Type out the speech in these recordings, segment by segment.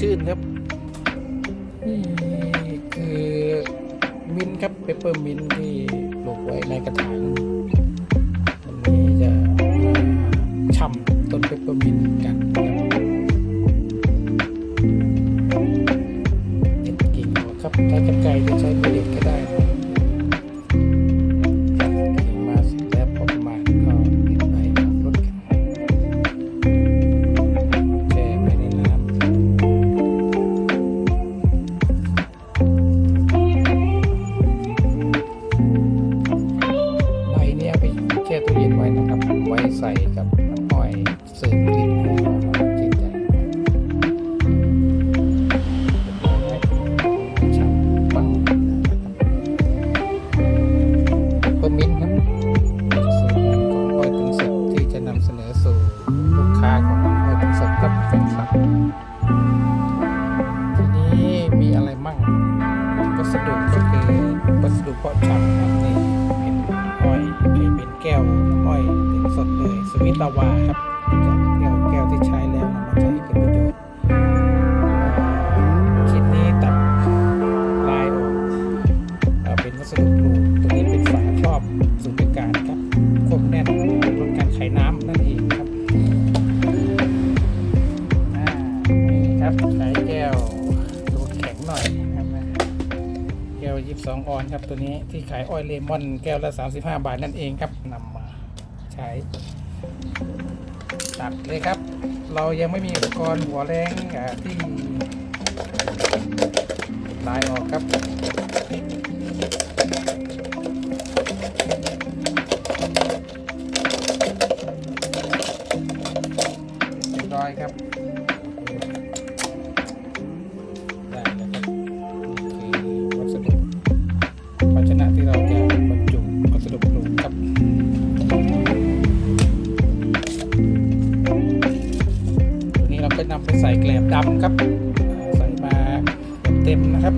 ชื่นครับนี่คือมินท์ครับเปปเปอร์มินท์ที่ปลูกไว้ในกระถาง ใส่กับน้ำอ้อยเสริมกลิ่นให้หอมชื่นใจช่ำปังเปอร์มินต์ครับสูตรหนึ่งของอ้อยตึงสดที่จะนำเสนอสู่ลูกค้าของอ้อยตึงสดกับแฟนคลับทีนี้มีอะไรมั่งวัสดุก็คือวัสดุเพาะชำ ดเลย สวิตลาวาครับแก้วแก้วที่ใช้แล้วนำมาใช้ให้เป็นประโยชน์อ่าคิดนี้ตัดลายออกเป็นวัสดุปลูกตัวนี้เป็นฝาครอบสูญญากาศครับควบแน่นลดการไขน้ำนั่นเองครับนี่ครับใช้แก้วตัวแข็งหน่อยนะครับแก้ว 22 ออนครับตัวนี้ที่ขายออยเลมอนแก้วละ 35 บาทนั่นเองครับนำ มาใช้ตัดเลยครับ เรายังไม่มีอุปกรณ์หัวแรงที่ลายออกครับเรียบร้อยครับ แกลบดำครับ ใส่มาเต็มๆนะครับ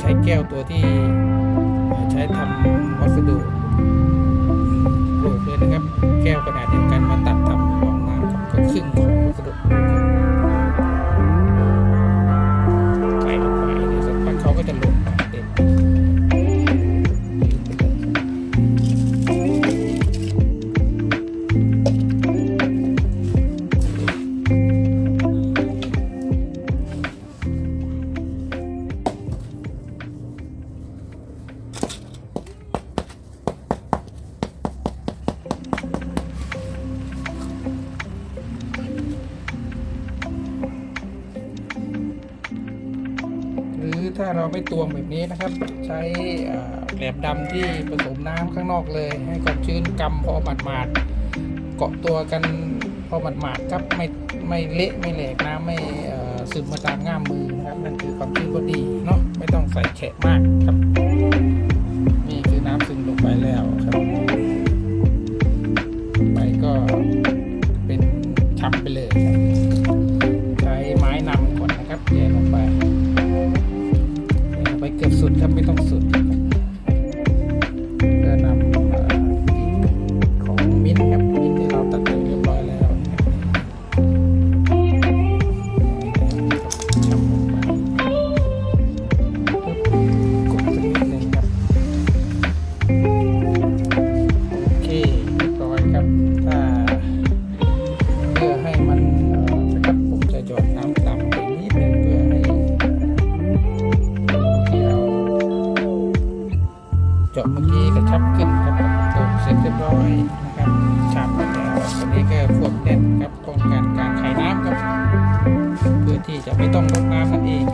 ใช้แก้วตัวที่ใช้ทำวัสดุ ถ้าเราไม่ตวงแบบนี้นะครับ ใช้แกลบดำที่ผสมน้ำข้างนอกเลย ให้ความชื้นกำพอหมาดๆเกาะตัวกันพอหมาดๆครับไม่ไม่เละไม่แหลกน้ำไม่ซึมมาตามง่ามมือนะครับนั่นคือความชื้นพอดีเนาะไม่ต้องใส่แฉะมากครับ นี่คือน้ำซึมลงไปแล้ว มื่อกี้กระชับขึ้นครับจบเสร็จเรียบร้อยนะครับฉาบแล้วตอนนี้ก็ควบแน่นครับโครงการการไขน้ำครับเพื่อที่จะไม่ต้องรดน้ำนั่นเอง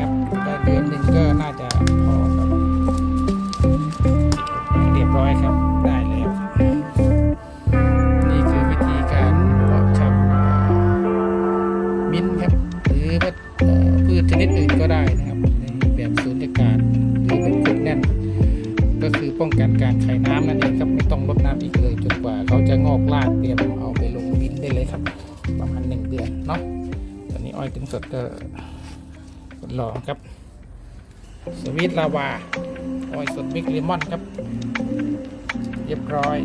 ันเนาะตอนนี้อ้อยถึงสดก็ทดลอครับ สวีทลาวา อ้อยสดบิ๊กเลมอนครับ เรียบร้อย